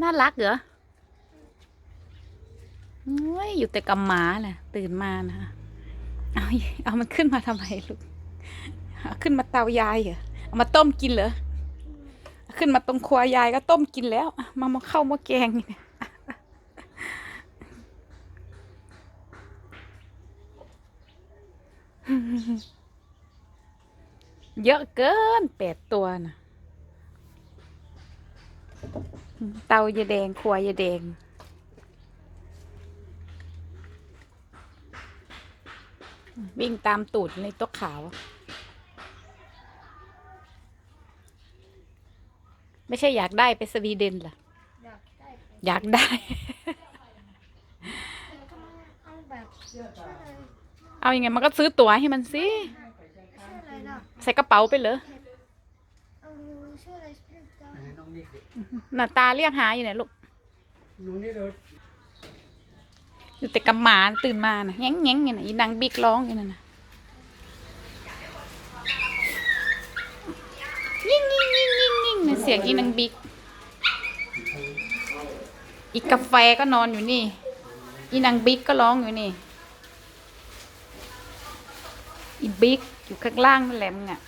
น่ารักเหรอโอ้ยอยู่แต่กับหมาแหละตื่นมานะเอาเอามันขึ้นมาทำไมลูกเอาขึ้นมาเตายายเหรอเอามาต้มกินเหรอขึ้นมาตรงครัวยายก็ต้มกินแล้วมามาเข้าม้อแกงเนี่ยเยอะเกินแปดตัวนะ เตายายแดงครัวยายแดง วิ่งตามตูดในโต๊ะขาว ไม่ใช่อยากได้ไปสวีเดนเหรอ อยากได้ไปอยากได้เอาแบบชื่ออะไรเอาอยัางไงมันก็ซื้อตั๋วให้มันสิชื่ออะไรนะใส่กระเป๋าไปเหร น้องนิกดิหน้าตาเรียกหาอยู่ไหนลูกน้องนิกเลยอยู่แต่กับหมาตื่นมานะแง้งแง้งอยู่นะอีนางบิ๊กร้องอยู่นั่นนะยิ่งยิ่งยิ่งยิ่งยิ่งนะเสียงอีนางบิ๊กอีกกาแฟก็นอนอยู่นี่ อีนางบิ๊กก็ร้องอยู่นี่ อีบิ๊กอยู่ข้างล่างนั่นแหละมึงอะ